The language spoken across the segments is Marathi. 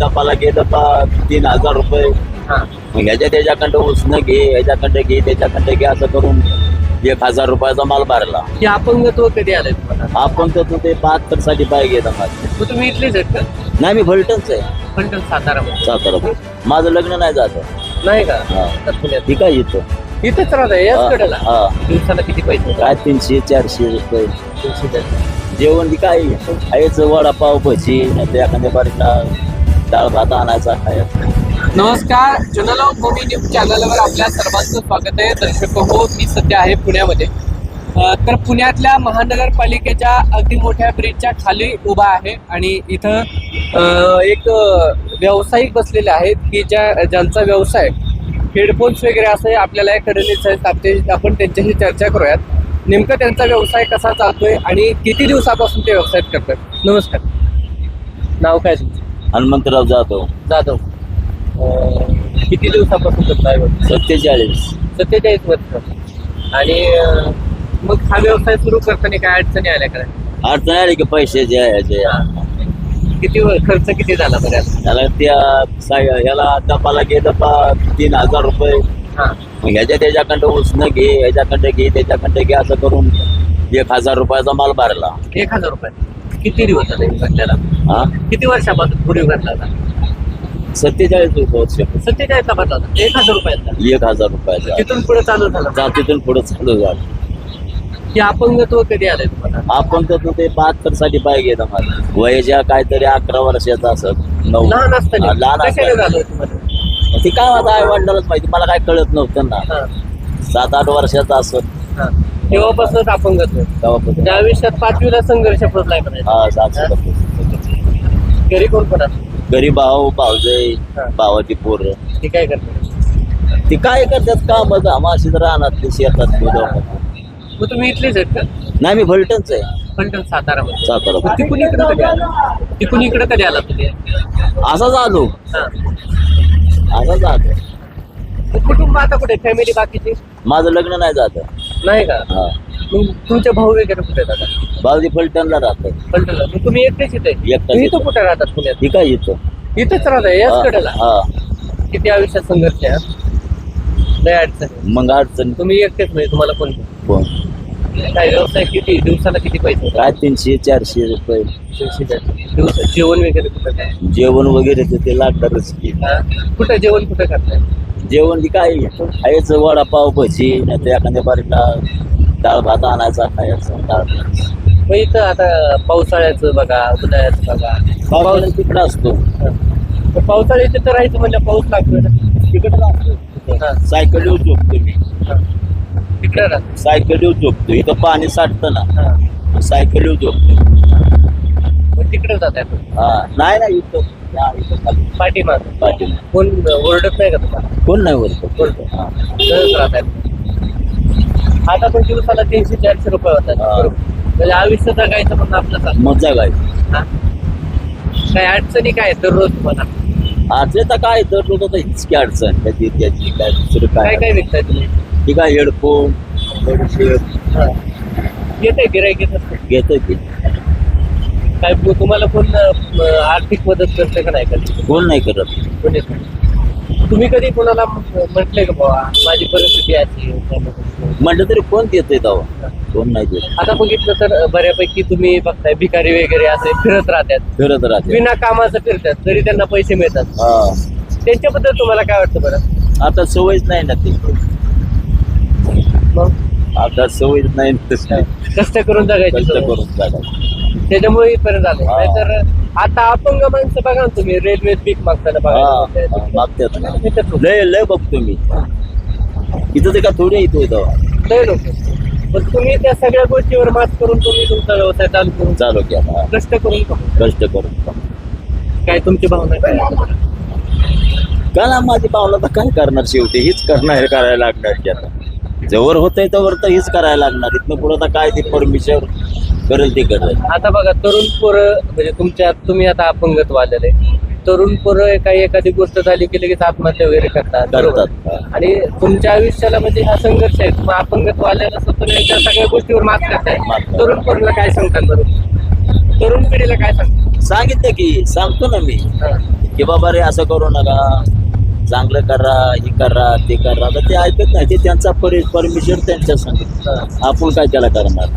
डबाला गेलं का तीन हजार रुपये. हा. मग ह्याच्या त्याच्याकडं उसणं घे ह्याच्याकडं घे त्याच्याकडं घे असं करून एक हजार रुपयाचा माल भरला. हे अपंगत्व कधी आलंय तुम्हाला? आपण तर तू ते बहात्तरसाठी पाय घेत माझे मग तुम्ही इथलेच आहेत का? नाही मी फलटणच आहे. फलटण सातारामध्ये सातारा माझं लग्न नाही जात नाही का? हा. तर पुण्यात. येतं इथंच राहत याच हा, कडेला? हा. दिवसाला किती पैसे? काय तीनशे चारशे रुपये. जेवण बी काय खायचं वडापाव भजी नाही तर एखाद्या बारीला डाळ भात आणायचा खायचा नमस्कार जनलव भूमी न्यूज चॅनलवर आपल्या सर्वांचं स्वागत आहे. दर्शक हो मी सध्या आहे पुण्यामध्ये. अ, तर पुण्यातल्या महानगरपालिकेच्या अगदी मोठ्या ब्रिजच्या खाली उभा आहे आणि इथं अ, एक अ, व्यावसायिक बसलेले आहेत. की ज्या ज्यांचा व्यवसाय हेडफोन्स वगैरे असं आपल्याला या कडे आपण आपण त्यांच्याशी चर्चा करूयात. नेमकं त्यांचा व्यवसाय कसा चालतोय आणि किती दिवसापासून ते व्यवसाय करतात? नमस्कार. नाव काय तुमचं? हनुमंतराव जाधव. जाधव. अं, किती दिवसापासून करताय व्यवसाय? सत्तेचाळीस. सत्तेचाळीस वर्ष. आणि अं, मग हा व्यवसाय सुरू करताना काय अडचणी आल्या का? अडचण आली की पैशाचे ह्याचे किती व- खर्च किती झाला बऱ्याच त्याला त्या साय- ह्याला डबाला गेलं का तीन हजार रुपये. हा. मग ह्याच्या त्याच्याकडं उसणं घे ह्याच्याकडं घे त्याच्याकडं घे असं करून एक हजार रुपयाचा माल भरला. एक हजार रुपये. किती दिवस झाले भरल्याला हा? किती वर्षापासून पूर्वी होता? सत्तेचाळीस रुपये वर्ष सत्तेचाळीसला होता. एक हजार रुपयाचा एक हजार रुपयाचा. तिथून पुढे चालू झालं. जातीतून पुढे चालू झालं. की अपंगत्व कधी आलंय तुम्हाला? आपण तर तू बहात्तरसाठी पाय घेत वयाच्या काहीतरी अकरा वर्षाचा असत नऊ. लहान असताना. हा, लहान कशाने असताना. झालं तुम्हाला? ती काय माझा आई वडिलांनाच माहिती मला काय कळत नव्हतं ना. हा. सात आठ वर्षाचा असत. हा. तेव्हापासूनच अपंगत्व तेव्हापासून. त्या आयुष्यात पाचवीला संघर्ष पडलाय हा. घरी कोण असतं? घरी भाऊ भाऊजय हा. भावाची पोर. ती काय करते ती काय करतात? काम अशीच राहणार ते शेतात. मग तुम्ही इथलेच आहेत का? नाही मी फलटणच आहे. फलटण सातारा. मग तिकून इकडे कधी आला? तिकून इकडे कधी आला तुम्ही? असाच आलो. हा. असाच आलो. मग कुटुंब आता कुठे? फॅमिली बाकीची? माझं लग्न नाही जात नाही का? हा. मग तुमचे भाऊ वगैरे कुठे आहेत आता? भाऊजी फलटणला राहतात. फलटणला. मग तुम्ही एकटेच इथे? एकटाच तुम्ही इथं. इथं कुठे राहतात पुण्यात? ती काय येतं इथंच राहता याच कडेला? हा. किती आयुष्यात संघर्ष आहे हा? लय अडचण आहे. मग अडचण. तुम्ही एकटेच म्हणजे तुम्हाला कोण कोण? काय व्यवसाय किती? दिवसाला किती पैसे काय तीनशे चारशे रुपये. दिवस जेवण वगैरे कुठं काय? जेवण वगैरे तर ते लागणारच की. हा? कुठं जेवण कुठं करताय? जेवण काय खायचं वडापाव भजी नाही तर एखाद्या बारीला डाळ भात आणायचा खायचा डाळ भात. मग इथं आता पावसाळ्याचं बघा उन्हाळ्याचं बघा. पावसाळ्यात तिकडं असतो. तर पावसाळ्याचं तर राहायचं म्हणजे पाऊस लागतोय ना. तिकडं असतो हा, सायकल येऊ झोपतो मी. तिकडे सायकल येऊ झोपतो. इथं पाणी साठतं ना. सायकल येऊ झोपतो. मग तिकडे जात आहे हा नाही नाही इथं या, इथं खाली. पाठीमाग. पाठीमागं. कोण ओरडत नाही का तुम्हाला? कोण नाही बोलतो. हा. सहज राहत आता पण दिवसाला तीनशे चारशे रुपये होतात. हा. म्हणजे आयुष्य जगायचं म्हणून आपलं हा. काय अडचणी काय आहेत दररोज तुम्हाला? आज तर काय तर लोक तर हिचकी अडचण. त्याची त्याची काय दुसरं काय? काय काय विकताय तुम्ही? ती काय हेडफोन येते गिरायक येत असते घेतं की. काय तुम्हाला कोण आर्थिक मदत करते का नाही कधी? कोण नाही करत. कोणीच नाही. तुम्ही कधी कोणाला म्हटलंय का बाबा माझी परिस्थिती अशी. म्हटलं तरी कोण देतंय तेव्हा? कोण नाही देत. आता बघितलं तर बऱ्यापैकी तुम्ही बघताय भिकारी वगैरे असे फिरत राहतात. फिरत राहते विना कामाचं फिरतात तरी त्यांना पैसे मिळतात. त्यांच्याबद्दल तुम्हाला काय वाटतं बरं? आता सवयच नाही ना ते. आता सवयच नाही. कष्ट करून जगायची कष्ट. करून जागा त्याच्यामुळे इथपर्यंत आले. हा. नाहीतर आता अपंग माणसं बघा ना तुम्ही रेल्वेत पीक मागताना हा बघा. मागतात. ना. लय लय बघतो मी. इथं ते का थोडी येतोय तेव्हा लय लोक पण तुम्ही त्या सगळ्या गोष्टीवर मात करून तुम्ही तुमचा व्यवसाय चालू करून चालू की आता कष्ट करून. कष्ट करून काय तुमची भावना काय? का ना माझी पावलं तर काय करणार शेवटी? हीच करणार हे करायला लागणार की आता. जवळ होतंय तवर तर हीच करायला लागणार. इथनं पुढं तर काय ते परमिशन करेल ते करेल आता बघा तरुण पोरं म्हणजे तुमच्या तुम्ही आता अपंगत वालेले तरुण पोरं काही एखादी गोष्ट झाली की लगेच आत्महत्या वगैरे करतात बरोबर? करतात. आणि तुमच्या आयुष्याला म्हणजे हा संघर्ष आहे. मग अपंगत वाल्याला स्वतः त्या सगळ्या गोष्टीवर मात करताय. मात करताय. तरुण पोराला काय सांगतात बरोबर तरुण पिढीला काय सांगतात सांगितलं की सांगतो ना मी. की बाबा रे असं करू नका. चांगलं करा हे करा ते करा. तर ते ऐकत नाही. ते त्यांचा परमिशन त्यांच्या सांगितलं आपण काय त्याला करणार?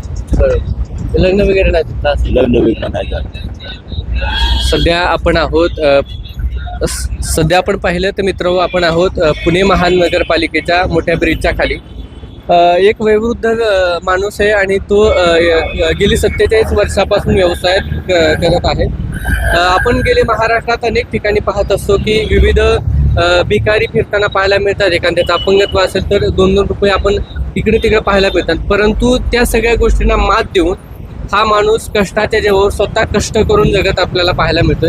लग्न वगैरे नाही तिथलं असेल. लग्न बिग्न नाही झालं. सध्या आपण आहोत अ, स- सध्या आपण पाहिलं तर मित्र आपण आहोत अ, पुणे महानगरपालिकेच्या मोठ्या ब्रिजच्या खाली. अ, एक वयोवृद्ध अ, माणूस आहे आणि तो अ, य- गेली सत्तेचाळीस वर्षापासून व्यवसाय करत आहे. अ, आपण गेले महाराष्ट्रात अनेक ठिकाणी पाहत असतो की विविध अ, भिकारी फिरताना पाहायला मिळतात. एखाद्याचं अपंगत्व असेल तर दोन दोन रुपये आपण इकडे तिकडे पाहायला मिळतात. परंतु त्या सगळ्या गोष्टींना मात देऊन हा माणूस कष्टाच्या जेव्हा स्वतः कष्ट करून जगत आपल्याला पाहायला मिळतोय.